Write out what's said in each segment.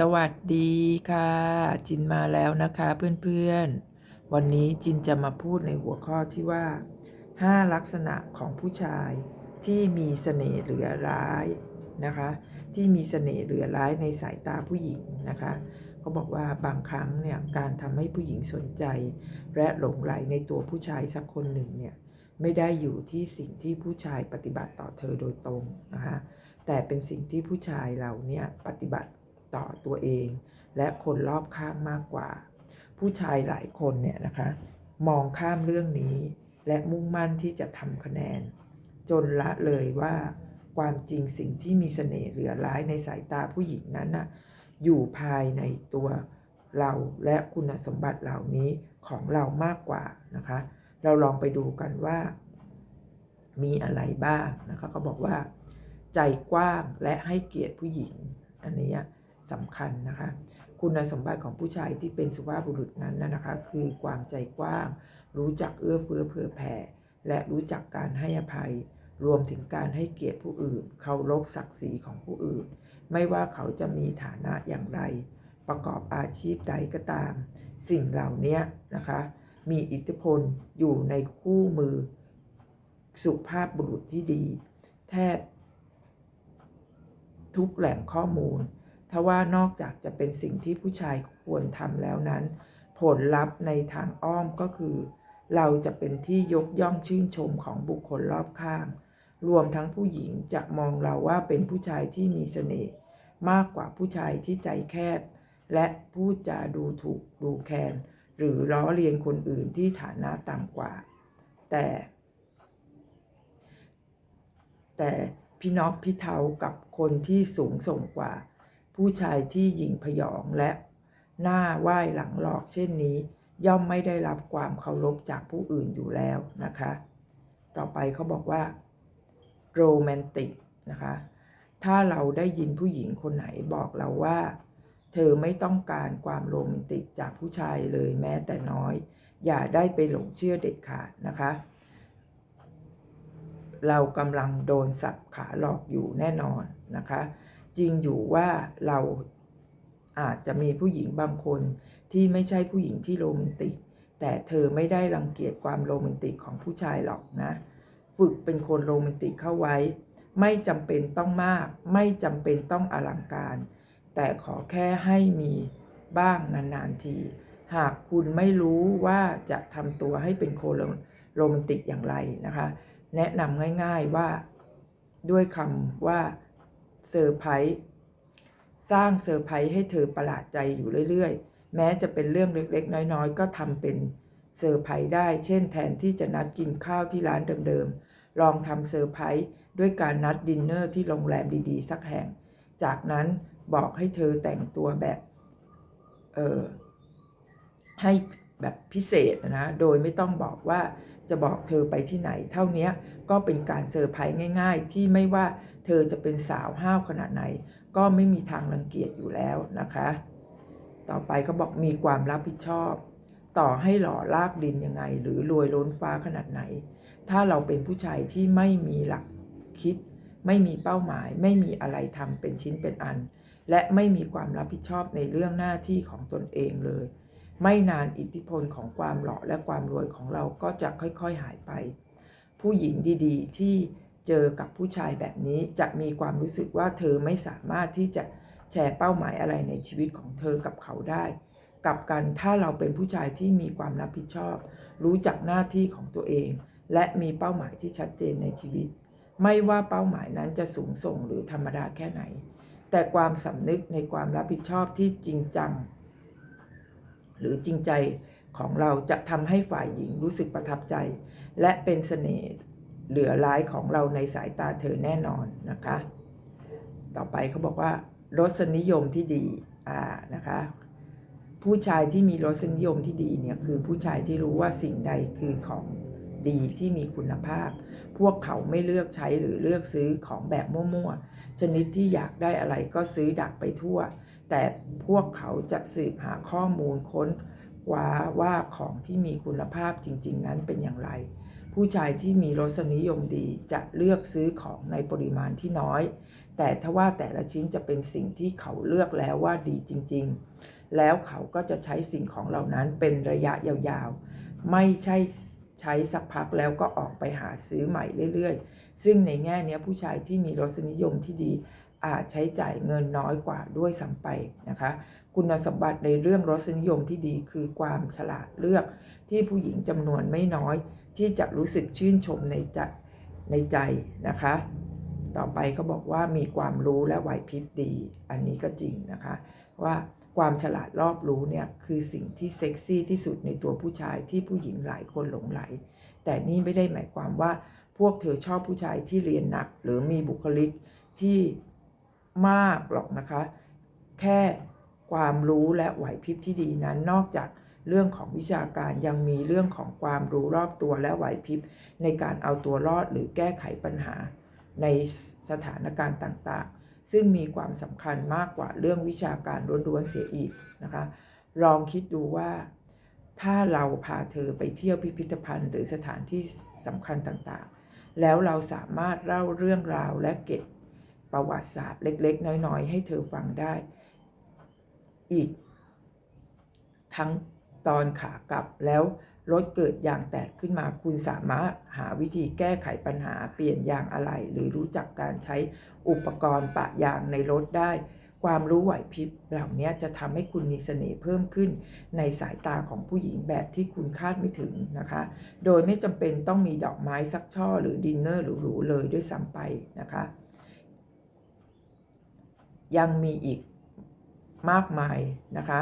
สวัสดีค่ะ จินมาแล้วนะคะเพื่อนๆ วันนี้จินจะมาพูดในหัวข้อที่ว่า 5 ลักษณะของผู้ชายที่มีเสน่ห์เหลือร้ายนะคะ ที่มีเสน่ห์เหลือร้ายในสายตาผู้หญิงนะคะเขาบอกว่าบางครั้งเนี่ยการทำให้ผู้หญิงสนใจ และหลงไหลในตัวผู้ชายสักคนหนึ่งเนี่ยไม่ได้อยู่ที่สิ่งที่ผู้ชายปฏิบัติต่อเธอโดยตรงนะคะแต่เป็นสิ่งที่ผู้ชายเราเนี่ยปฏิบัติ ต่อตัวเอง และคนรอบข้างมากกว่า ผู้ชายหลายคนเนี่ยนะคะ มองข้ามเรื่องนี้ และมุ่งมั่นที่จะทำคะแนน จนละเลยว่าความจริงสิ่งที่มีเสน่ห์เหลือร้ายในสายตาผู้หญิงนั้นน่ะอยู่ภายในตัวเราและคุณสมบัติเหล่านี้ของเรามากกว่านะคะ เราลองไปดูกันว่า มีอะไรบ้างนะคะเขาบอกว่า ใจกว้างและให้เกียรติผู้หญิง อันนี้ สำคัญนะคะ คุณสมบัติของผู้ชายที่เป็นสุภาพบุรุษนั้นนะนะคะ คือความใจกว้าง รู้จักเอื้อเฟื้อเผื่อแผ่ และรู้จักการให้อภัย รวมถึงการให้เกียรติผู้อื่น เคารพศักดิ์ศรีของผู้อื่น ไม่ว่าเขาจะมีฐานะอย่างไร ประกอบอาชีพใดก็ตาม สิ่งเหล่านี้นะคะ มีอิทธิพลอยู่ในคู่มือ สุภาพบุรุษที่ดี แทบทุกแหล่งข้อมูล ทว่านอกจากจะเป็นสิ่งที่ผู้ชายควรทำแล้วนั้น ผลลัพธ์ในทางอ้อมก็คือ เราจะเป็นที่ยกย่องชื่นชมของบุคคลรอบข้าง รวมทั้งผู้หญิงจะมองเราว่าเป็นผู้ชายที่มีเสน่ห์มากกว่าผู้ชายที่ใจแคบ และพูดจาดูถูกดูแคลนหรือล้อเลียนคนอื่นที่ฐานะต่ำกว่า แต่ แต่พี่น้องพี่เทากับคนที่สูงส่งกว่า ผู้ชายที่หยิ่งพยองและหน้าไหว้หลังหลอกเช่นนี้ ย่อมไม่ได้รับความเคารพจากผู้อื่นอยู่แล้วนะคะ ต่อไปเขาบอกว่าโรแมนติกนะคะ ถ้าเราได้ยินผู้หญิงคนไหนบอกเราว่า เธอไม่ต้องการความโรแมนติกจากผู้ชายเลยแม้แต่น้อย อย่าได้ไปหลงเชื่อเด็ดขาดนะคะ เรากำลังโดนสับขาหลอกอยู่แน่นอนนะคะ จริงอยู่ว่าเราอาจจะมีผู้หญิงบางคนที่ไม่ใช่ผู้หญิงที่โรแมนติก แต่เธอไม่ได้รังเกียจความโรแมนติกของผู้ชายหรอกนะ ฝึกเป็นคนโรแมนติกเข้าไว้ ไม่จำเป็นต้องมาก ไม่จำเป็นต้องอลังการ แต่ขอแค่ให้มีบ้างนานๆที หากคุณไม่รู้ว่าจะทำตัวให้เป็นคนโรแมนติกอย่างไรนะคะ แนะนำง่าย ๆว่าด้วยคำว่า เซอร์ไพรส์สร้างเซอร์ไพรส์ให้เธอประหลาดใจอยู่เรื่อยๆ แม้จะเป็นเรื่องเล็กๆ น้อยๆ ก็ทำเป็นเซอร์ไพรส์ได้ เช่นแทนที่จะนัดกินข้าวที่ร้านเดิมๆ ลองทำเซอร์ไพรส์ด้วยการนัดดินเนอร์ที่โรงแรมดีๆ สักแห่ง จากนั้นบอกให้เธอแต่งตัวแบบเออให้แบบพิเศษนะ โดยไม่ต้องบอกว่า จะบอกเธอไปที่ไหน เท่านี้ก็เป็นการเซอร์ไพรส์ง่าย ๆ ที่ไม่ว่าเธอจะเป็นสาวห้าวขนาดไหน ก็ไม่มีทางรังเกียจอยู่แล้วนะคะ ต่อไปเขาบอกมีความรับผิดชอบ ต่อให้หล่อลากดินยังไง หรือรวยล้นฟ้าขนาดไหน ถ้าเราเป็นผู้ชายที่ไม่มีหลักคิด ไม่มีเป้าหมาย ไม่มีอะไรทำเป็นชิ้นเป็นอัน และไม่มีความรับผิดชอบในเรื่องหน้าที่ของตนเองเลย ไม่นานอิทธิพลของความหล่อและความรวยของเราก็จะค่อยๆหายไป ผู้หญิงดีๆ ที่เจอกับผู้ชายแบบนี้จะมีความรู้สึกว่าเธอไม่สามารถที่จะแชร์เป้าหมายอะไรในชีวิตของเธอกับเขาได้กลับกันถ้าเราเป็นผู้ชายที่มีความรับผิดชอบ รู้จักหน้าที่ของตัวเอง และมีเป้าหมายที่ชัดเจนในชีวิต ไม่ว่าเป้าหมายนั้นจะสูงส่งหรือธรรมดาแค่ไหน แต่ความสำนึกในความรับผิดชอบที่จริงจัง หรือจริงใจของเราจะทำให้ฝ่ายหญิงรู้สึกประทับใจ และเป็นเสน่ห์เหลือร้ายของเราในสายตาเธอแน่นอนนะคะ ต่อไปเขาบอกว่ารสนิยมที่ดีอ่านะคะ ผู้ชายที่มีรสนิยมที่ดีเนี่ยคือผู้ชายที่รู้ว่าสิ่งใดคือของดีที่มีคุณภาพ พวกเขาไม่เลือกใช้หรือเลือกซื้อของแบบมั่วๆ ชนิดที่อยากได้อะไรก็ซื้อดักไปทั่ว แต่พวกเขาจะสืบหาข้อมูลค้นคว้าว่าของที่มีคุณภาพจริง ๆ นั้นเป็นอย่างไร ผู้ชายที่มีรสนิยมดีจะเลือกซื้อของในปริมาณที่น้อย แต่ถ้าว่าแต่ละชิ้นจะเป็นสิ่งที่เขาเลือกแล้วว่าดีจริง ๆ แล้วเขาก็จะใช้สิ่งของเหล่านั้นเป็นระยะยาวๆ ไม่ใช่ใช้สักพักแล้วก็ออกไปหาซื้อใหม่เรื่อยๆ ซึ่งในแง่เนี้ยผู้ชายที่มีรสนิยมที่ดี อาจใช้จ่ายเงินน้อยกว่าด้วยซ้ำไปนะคะ คุณสมบัติในเรื่องรสนิยมที่ดีคือความฉลาดเลือกที่ผู้หญิงจำนวนไม่น้อยที่จะรู้สึกชื่นชมในใจในใจนะคะ ต่อไปเขาบอกว่ามีความรู้และไหวพริบดี อันนี้ก็จริงนะคะ ว่าความฉลาดรอบรู้เนี่ยคือสิ่งที่เซ็กซี่ที่สุดในตัวผู้ชายที่ผู้หญิงหลายคนหลงไหล แต่นี่ไม่ได้หมายความว่าพวกเธอชอบผู้ชายที่เรียนหนัก หรือมีบุคลิกที่ มากหรอกนะคะ แค่ความรู้และไหวพริบที่ดีนั้นนอกจากเรื่องของวิชาการยังมีเรื่องของความรู้รอบตัวและไหวพริบในการเอาตัวรอดหรือแก้ไขปัญหา ในสถานการณ์ต่างๆ ซึ่งมีความสำคัญมากกว่าเรื่องวิชาการล้วนๆเสียอีกนะคะ ลองคิดดูว่า ถ้าเราพาเธอไปเที่ยวพิพิธภัณฑ์ หรือสถานที่สำคัญต่างๆ แล้วเราสามารถเล่าเรื่องราวและเก็บ ประวัติศาสตร์เล็ก ๆ น้อย ๆ ให้เธอฟังได้ อีก ทั้งตอนขากลับแล้วรถเกิดยางแตกขึ้นมาคุณสามารถหาวิธีแก้ไขปัญหาเปลี่ยนยางอะไหล่หรือรู้จักการใช้อุปกรณ์ปะยางในรถได้ ความรู้ไหวพริบเหล่านี้จะทำให้คุณมีเสน่ห์เพิ่มขึ้น ในสายตาของผู้หญิงแบบที่คุณคาดไม่ถึงนะคะ โดยไม่จำเป็นต้องมีดอกไม้สักช่อหรือดินเนอร์หรูๆเลยด้วยซ้ำไปนะคะ ยังมีอีกมากมายนะคะ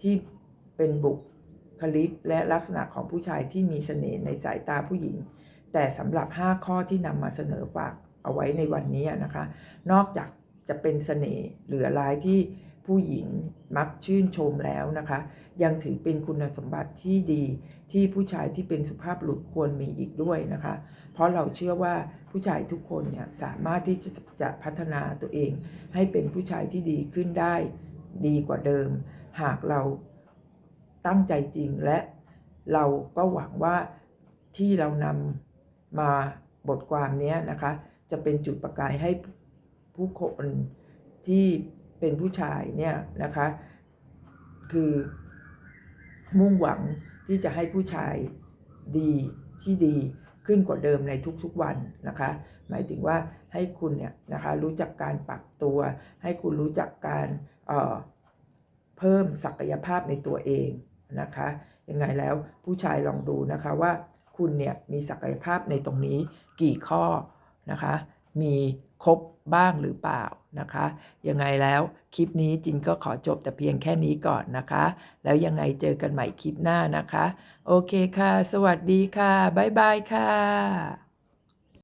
ที่เป็นบุคลิกและลักษณะของผู้ชายที่มีเสน่ห์ในสายตาผู้หญิง แต่สำหรับ 5 ข้อที่นำมาเสนอฝากเอาไว้ในวันนี้นะคะ นอกจากจะเป็นเสน่ห์เหลือร้ายที่ ผู้หญิงมักชื่นชมแล้วนะคะ ยังถือเป็นคุณสมบัติที่ดีที่ผู้ชายที่เป็นสุภาพบุรุษควรมีอีกด้วยนะคะ เพราะเราเชื่อว่าผู้ชายทุกคนเนี่ยสามารถที่จะจะพัฒนาตัวเอง ให้เป็นผู้ชายที่ดีขึ้นได้ดีกว่าเดิม หากเราตั้งใจจริงและเราก็หวังว่าที่เรานำมาบทความนี้นะคะ จะเป็นจุดประกายให้ผู้คนที่ เป็นผู้ชายเนี่ยนะคะ คือมุ่งหวังที่จะให้ผู้ชายดีที่ดีขึ้นกว่าเดิมในทุกๆวันนะคะ หมายถึงว่าให้คุณเนี่ยนะคะรู้จักการปรับตัว ให้คุณรู้จักการเเพิ่มศักยภาพในตัวเองนะคะยังไงแล้วผู้ชายลองดูนะคะว่าคุณเนี่ยมีศักยภาพในตรงนี้กี่ข้อนะคะ มี ครบบ้างหรือเปล่านะคะ ยังไงแล้วคลิปนี้จินก็ขอจบแต่เพียงแค่นี้ก่อนนะคะ แล้วยังไงเจอกันใหม่คลิปหน้านะคะ โอเคค่ะ สวัสดีค่ะ บ๊ายบายค่ะ